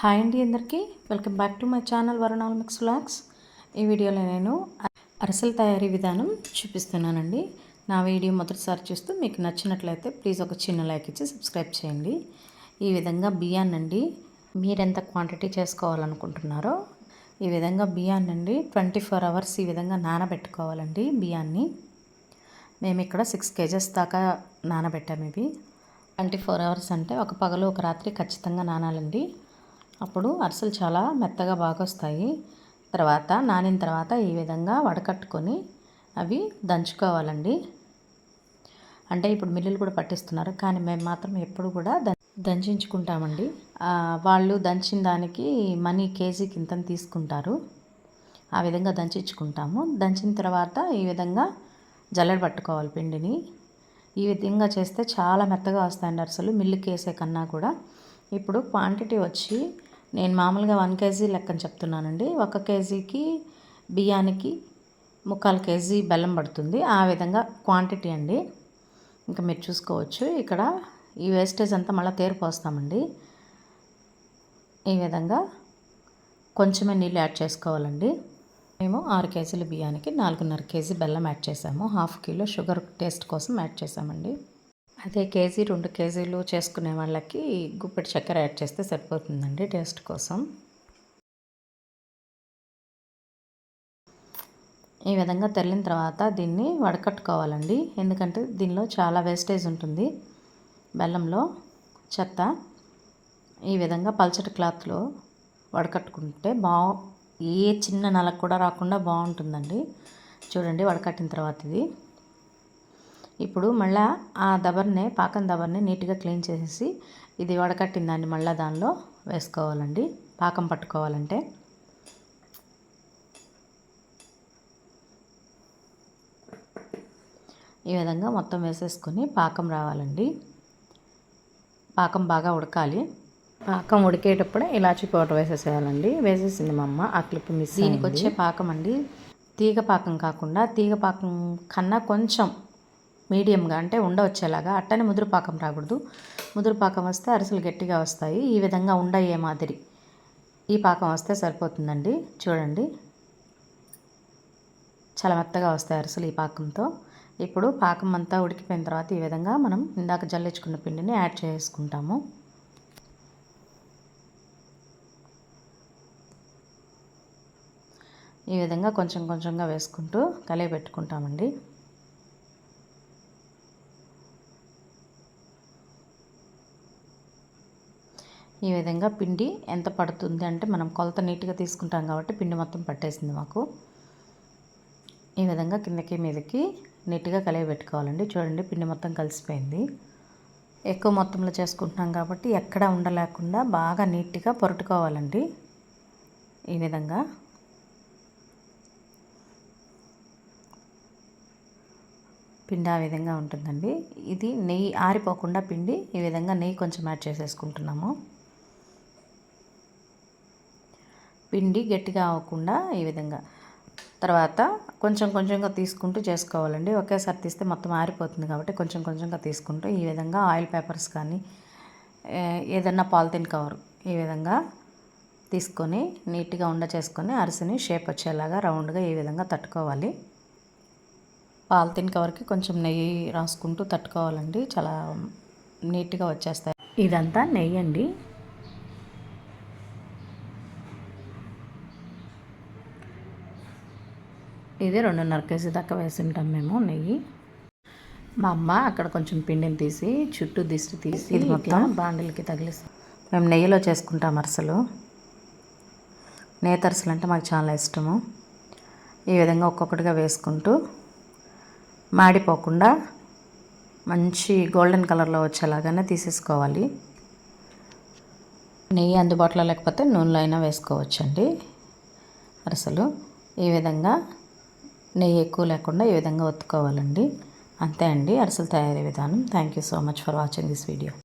Hi అండి అందరికీ. Welcome back to my channel Varunal mix vlogs. ఈ వీడియోలో నేను అరసల తయారీ విధానం చూపిస్తున్నానండి. నా వీడియో మొదటిసారి చూస్తూ మీకు నచ్చినట్లయితే ప్లీజ్ ఒక చిన్న లైక్ ఇచ్చి సబ్స్క్రైబ్ చేయండి. ఈ విధంగా బియ్యాన్నండి మీరెంత క్వాంటిటీ చేసుకోవాలనుకుంటున్నారో ఈ విధంగా బియ్యాన్నండి ట్వంటీ ఫోర్ అవర్స్ ఈ విధంగా నానబెట్టుకోవాలండి బియ్యాన్ని. మేము ఇక్కడ సిక్స్ కేజెస్ దాకా నానబెట్టాము ఇవి. ట్వంటీ ఫోర్ అవర్స్ అంటే ఒక పగలు ఒక రాత్రి ఖచ్చితంగా నానాలండి. అప్పుడు అరిసెలు చాలా మెత్తగా బాగా వస్తాయి తర్వాత నానిన తర్వాత ఈ విధంగా వడకట్టుకొని అవి దంచుకోవాలండి. అంటే ఇప్పుడు మిల్లులు కూడా పట్టిస్తున్నారు. కానీ మేము మాత్రం ఎప్పుడు కూడా దంచించుకుంటామండి. వాళ్ళు దంచిన దానికి మనీ కేజీకి ఇంత తీసుకుంటారు. ఆ విధంగా దంచించుకుంటాము దంచిన తర్వాత ఈ విధంగా జల్లెడ పట్టుకోవాలి పిండిని. ఈ విధంగా చేస్తే చాలా మెత్తగా వస్తాయండి అరిసెలు. మిల్లుకి వేసే కన్నా కూడా. ఇప్పుడు క్వాంటిటీ వచ్చి నేను మామూలుగా వన్ కేజీ లెక్కన చెప్తున్నానండి. ఒక కేజీకి బియ్యానికి ముక్కాలు కేజీ బెల్లం పడుతుంది. ఆ విధంగా క్వాంటిటీ అండి. ఇంకా మీరు చూసుకోవచ్చు. ఇక్కడ ఈ వేస్టేజ్ అంతా మళ్ళీ తేరిపోస్తామండి ఈ విధంగా కొంచెమే నీళ్ళు యాడ్ చేసుకోవాలండి. మేము ఆరు కేజీల బియ్యానికి నాలుగున్నర కేజీ బెల్లం యాడ్ చేసాము. హాఫ్ కిలో షుగర్ టేస్ట్ కోసం యాడ్ చేసామండి. అదే కేజీ రెండు కేజీలు చేసుకునే వాళ్ళకి గుప్పెడు చక్కెర యాడ్ చేస్తే సరిపోతుందండి టేస్ట్ కోసం. ఈ విధంగా తెల్లిన తర్వాత దీన్ని వడకట్టుకోవాలండి. ఎందుకంటే దీనిలో చాలా వేస్టేజ్ ఉంటుంది. బెల్లంలో చెత్త ఈ విధంగా పల్చటి క్లాత్లో వడకట్టుకుంటే బా ఏ చిన్న నలకు కూడా రాకుండా బాగుంటుందండి. చూడండి వడకట్టిన తర్వాత ఇది. ఇప్పుడు మళ్ళీ ఆ దబర్నే పాకం దబర్ని నీట్గా క్లీన్ చేసేసి ఇది వడకట్టిన దాన్ని మళ్ళీ దానిలో వేసుకోవాలండి. పాకం పట్టుకోవాలంటే. ఈ విధంగా మొత్తం వేసేసుకొని పాకం రావాలండి. పాకం బాగా ఉడకాలి. పాకం ఉడికేటప్పుడే ఇలాచి పౌడర్ వేసేసేయాలండి. వేసేసింది మా అమ్మ ఆ క్లిప్ మిస్ దీనికి వచ్చే పాకం అండి. తీగ పాకం కాకుండా తీగ పాకం కన్నా కొంచెం మీడియంగా అంటే ఉండ వచ్చేలాగా అట్టనే ముదురుపాకం రాకూడదు. ముదురుపాకం వస్తే అరిసెలు గట్టిగా వస్తాయి. ఈ విధంగా ఉండయ్యే మాదిరి ఈ పాకం వస్తే సరిపోతుందండి. చూడండి. చాలా మెత్తగా వస్తాయి అరిసెలు ఈ పాకంతో. ఇప్పుడు పాకం అంతా ఉడికిపోయిన తర్వాత ఈ విధంగా మనం ఇందాక జల్లించుకున్న పిండిని యాడ్ చేసుకుంటాము. ఈ విధంగా కొంచెం కొంచెంగా వేసుకుంటూ కలిగి పెట్టుకుంటామండి ఈ విధంగా పిండి ఎంత పడుతుంది అంటే మనం కొలత నీట్గా తీసుకుంటాం కాబట్టి పిండి మొత్తం పట్టేసింది మాకు. ఈ విధంగా కిందకి మీదకి నీట్గా కలిగి పెట్టుకోవాలండి. చూడండి పిండి మొత్తం కలిసిపోయింది. ఎక్కువ మొత్తంలో చేసుకుంటున్నాం కాబట్టి ఎక్కడ ఉండలేకుండా బాగా నీట్గా పొరటుకోవాలండి ఈ విధంగా పిండి ఆ విధంగా ఉంటుందండి. ఇది నెయ్యి ఆరిపోకుండా పిండి ఈ విధంగా నెయ్యి కొంచెం యాడ్ చేసేసుకుంటున్నాము. పిండి గట్టిగా అవ్వకుండా ఈ విధంగా. తర్వాత కొంచెం కొంచెంగా తీసుకుంటూ చేసుకోవాలండి. ఒకేసారి తీస్తే మొత్తం ఆరిపోతుంది కాబట్టి కొంచెం కొంచెంగా తీసుకుంటూ ఈ విధంగా ఆయిల్ పేపర్స్ కానీ ఏదన్నా పాలిథిన్ కవర్ ఈ విధంగా తీసుకొని నీట్గా ఉండ చేసుకొని అరిసిని షేప్ వచ్చేలాగా రౌండ్గా ఈ విధంగా తట్టుకోవాలి. పాలిథిన్ కవర్కి కొంచెం నెయ్యి రాసుకుంటూ తట్టుకోవాలండి. చాలా నీట్గా వచ్చేస్తాయి. ఇదంతా నెయ్యి అండి ఇది రెండున్నర కేజీ దాకా వేసి ఉంటాం మేము నెయ్యి. మా అమ్మ అక్కడ కొంచెం పిండిని తీసి చుట్టూ దిష్టి తీసి ఇది మొత్తం? బాండిలకి తగిలిస్తాం. మేము నెయ్యిలో చేసుకుంటాం అరసలు. నేతరసలు అంటే మాకు చాలా ఇష్టము. ఈ విధంగా ఒక్కొక్కటిగా వేసుకుంటూ మాడిపోకుండా మంచి గోల్డెన్ కలర్లో వచ్చేలాగానే తీసేసుకోవాలి. నెయ్యి అందుబాటులో లేకపోతే నూనెలో అయినా వేసుకోవచ్చండి అరసలు. ఈ విధంగా నెయ్యి ఎక్కువ లేకుండా ఈ విధంగా ఒత్తుకోవాలండి? అంతే అండి అరిసెలు తయారీ విధానం. Thank you so much for watching this video